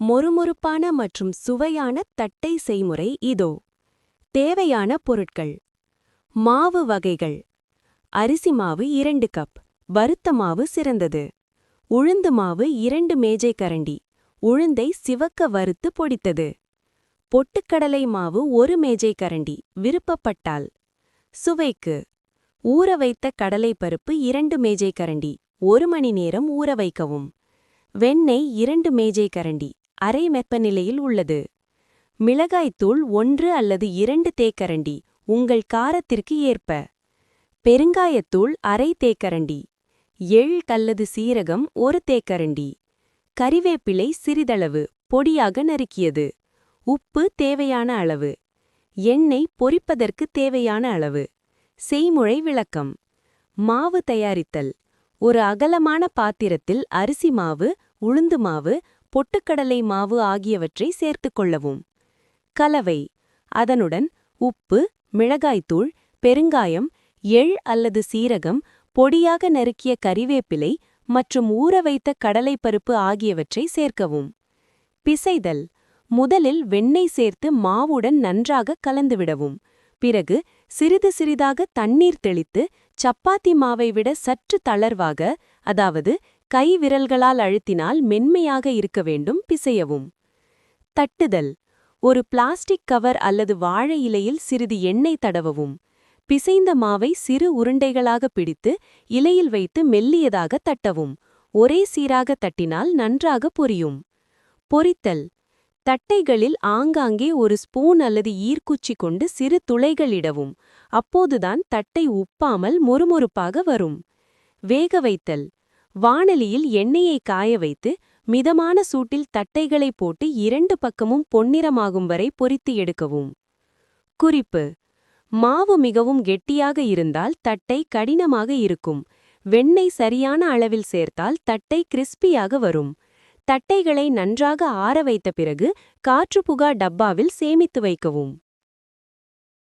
மொறுமொறுப்பான மற்றும் சுவையான தட்டை செய்முறை இதோ. தேவையான பொருட்கள். மாவு வகைகள். அரிசி மாவு இரண்டு கப் வறுத்த மாவு சிறந்தது. உளுந்து மாவு இரண்டு மேஜை கரண்டி. உளுந்தை சிவக்க வறுத்து பொடித்தது. பொட்டுக்கடலை மாவு ஒரு மேஜை கரண்டி. விருப்பப்பட்டால். சுவைக்கு. ஊற வைத்த கடலை பருப்பு இரண்டு மேஜை கரண்டி. ஒரு மணி நேரம் ஊற வைக்கவும். வெண்ணெய் இரண்டு மேஜை கரண்டி. அரை வெப்பநிலையில் உள்ளது. மிளகாய்த்தூள் ஒன்று அல்லது இரண்டு தேக்கரண்டி உங்கள் காரத்திற்கு ஏற்ப. பெருங்காயத்தூள் அரை தேக்கரண்டி எள் அல்லது சீரகம் ஒரு தேக்கரண்டி. கறிவேப்பிலை சிறிதளவு பொடியாக நறுக்கியது. உப்பு தேவையான அளவு. எண்ணெய் பொரிப்பதற்கு தேவையான அளவு. செய்முறை விளக்கம். மாவு தயாரித்தல். ஒரு அகலமான பாத்திரத்தில் அரிசி மாவு உளுந்து மாவு பொட்டுக்கடலை மாவு ஆகியவற்றை சேர்த்துக் கொள்ளவும். கலவை அதனுடன் உப்பு மிளகாய்த்தூள் பெருங்காயம் எள் அல்லது சீரகம் பொடியாக நறுக்கிய கறிவேப்பிலை மற்றும் ஊற வைத்த கடலைப்பருப்பு ஆகியவற்றை சேர்க்கவும். பிசைதல் முதலில் வெண்ணெய் சேர்த்து மாவுடன் நன்றாக கலந்துவிடவும் பிறகு சிறிது சிறிதாக தண்ணீர் தெளித்து சப்பாத்தி மாவை விட சற்று தளர்வாக அதாவது கை விரல்களால் அழுத்தினால் மென்மையாக இருக்க வேண்டும் பிசையவும். தட்டுதல். ஒரு பிளாஸ்டிக் கவர் அல்லது வாழை இலையில் சிறிது எண்ணெய் தடவவும். பிசைந்த மாவை சிறு உருண்டைகளாக பிடித்து இலையில் வைத்து மெல்லியதாக தட்டவும். ஒரே சீராக தட்டினால் நன்றாக பொரியும். பொரித்தல். தட்டைகளில் ஆங்காங்கே ஒரு ஸ்பூன் அல்லது ஈர்க்குச்சி கொண்டு சிறு துளைகளிடவும் அப்போதுதான் தட்டை உப்பாமல் மொறுமொறுப்பாக வரும். வேக வைத்தல். வாணலியில் எண்ணெயை காய வைத்து மிதமான சூட்டில் தட்டைகளை போட்டு இரண்டு பக்கமும் பொன்னிறமாகும் வரை பொரித்து எடுக்கவும். குறிப்பு. மாவு மிகவும் கெட்டியாக இருந்தால் தட்டை கடினமாக இருக்கும். வெண்ணெய் சரியான அளவில் சேர்த்தால் தட்டை கிறிஸ்பியாக வரும். தட்டைகளை நன்றாக ஆற வைத்த பிறகு காற்றுப்புகா டப்பாவில் சேமித்து வைக்கவும்.